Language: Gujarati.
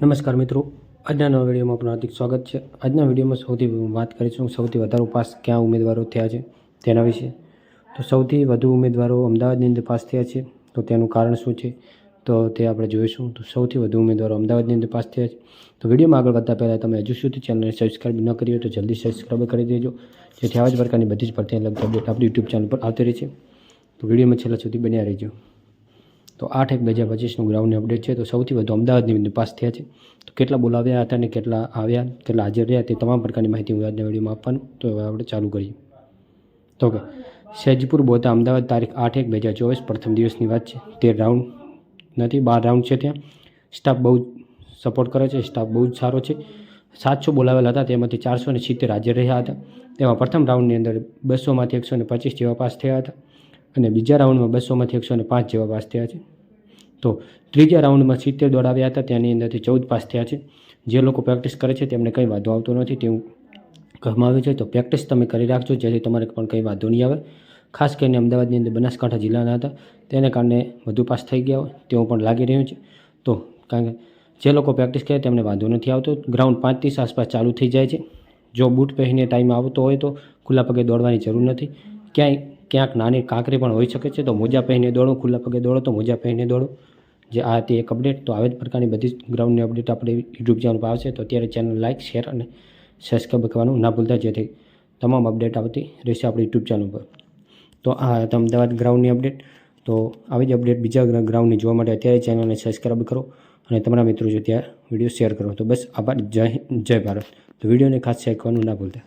નમસ્કાર મિત્રો. આજના નવા વિડીયોમાં આપનું હાર્દિક સ્વાગત છે. આજના વિડીયોમાં સૌથી વાત કરીશું સૌથી વધારે પાસ ક્યાં ઉમેદવારો થયા છે તેના વિશે. તો સૌથી વધુ ઉમેદવારો અમદાવાદની અંદર પાસ થયા છે. તો તેનું કારણ શું છે? તો તે આપણે જોઈશું. તો સૌથી વધુ ઉમેદવારો અમદાવાદની અંદર પાસ થયા છે. તો વિડીયોમાં આગળ વધતા પહેલાં તમે હજુ સુધી ચેનલને સબસ્ક્રાઈબ ન કરી હોય તો જલ્દી સબસ્ક્રાઈબ કરી દેજો. જેથી આવા જ પ્રકારની બધી જ ભરતી અલગ અપડેટ આપણી યુટ્યુબ ચેનલ પર આવતી રહે છે. તો વિડીયોમાં છેલ્લા સુધી બન્યા રહેજો. તો આઠ એક બે હજાર પચીસનું ગ્રાઉન્ડની અપડેટ છે. તો સૌથી વધુ અમદાવાદની અંદર પાસ થયા છે. તો કેટલા બોલાવ્યા હતા અને કેટલા આવ્યા, કેટલા હાજર રહ્યા તે તમામ પ્રકારની માહિતી હું આજના વિડીયોમાં આપવાનું. તો હવે આપણે ચાલુ કરીએ. તો કે સહેજપુર બોતા અમદાવાદ તારીખ આઠ એક બે હજાર ચોવીસ પ્રથમ દિવસની વાત છે. તેર રાઉન્ડ નથી, બાર રાઉન્ડ છે ત્યાં. સ્ટાફ બહુ સપોર્ટ કરે છે સ્ટાફ બહુ જ સારો છે. સાતસો બોલાવેલા હતા, તેમાંથી ચારસો ને સિત્તેર હાજર રહ્યા હતા. તેમાં પ્રથમ રાઉન્ડની અંદર બસોમાંથી એકસો ને પચીસ જેવા પાસ થયા હતા. અને બીજા રાઉન્ડમાં બસોમાંથી એકસો ને પાંચ જેવા પાસ થયા છે. તો ત્રીજા રાઉન્ડમાં સિત્તેર દોડાવ્યા હતા તેની અંદરથી ચૌદ પાસ થયા છે. જે લોકો પ્રેક્ટિસ કરે છે તેમને કંઈ વાંધો આવતો નથી, તેવું કહેવામાં આવ્યું છે. તો પ્રેક્ટિસ તમે કરી રાખજો, જેથી તમારે પણ કંઈ વાંધો નહીં આવે. ખાસ કરીને અમદાવાદની અંદર બનાસકાંઠા જિલ્લાના હતા. તેને કારણે વધુ પાસ થઈ ગયા હોય, તેવું પણ લાગી રહ્યું છે. તો કારણ કે જે લોકો પ્રેક્ટિસ કરે તેમને વાંધો નથી આવતો. ગ્રાઉન્ડ પાંચ આસપાસ ચાલુ થઈ જાય છે. જો બૂટ પહેરીને ટાઈમ આવતો હોય તો ખુલ્લા પગે દોડવાની જરૂર નથી. ક્યાંય ક્યાંક નાની કાંકરી પણ હોઈ શકે છે, તો મોજા પહેરીને દોડો, ખુલ્લા પગે દોડો, તો મોજા પહેરીને દોડો. જે આ હતી એક અપડેટ તો આવી જ પ્રકારની બધી જ ગ્રાઉન્ડની અપડેટ આપણે યુટ્યુબ ચેનલ પર આવશે, તો અત્યારે ચેનલ લાઇક શેર અને સબસ્ક્રાઈબ કરવાનું ના ભૂલતા, જેથી તમામ અપડેટ આવતી રહેશે આપણી યુટ્યુબ ચેનલ પર. તો આ હતા અમદાવાદ ગ્રાઉન્ડની અપડેટ તો આવી જ અપડેટ બીજા ગ્રાઉન્ડની જોવા માટે અત્યારે ચેનલને સબસ્ક્રાઈબ કરો અને તમારા મિત્રો જો ત્યાં વીડિયો શેર કરો. તો બસ આભાર, જય જય ભારત. તો વિડીયોને ખાસ શેર કરવાનું ના ભૂલતા.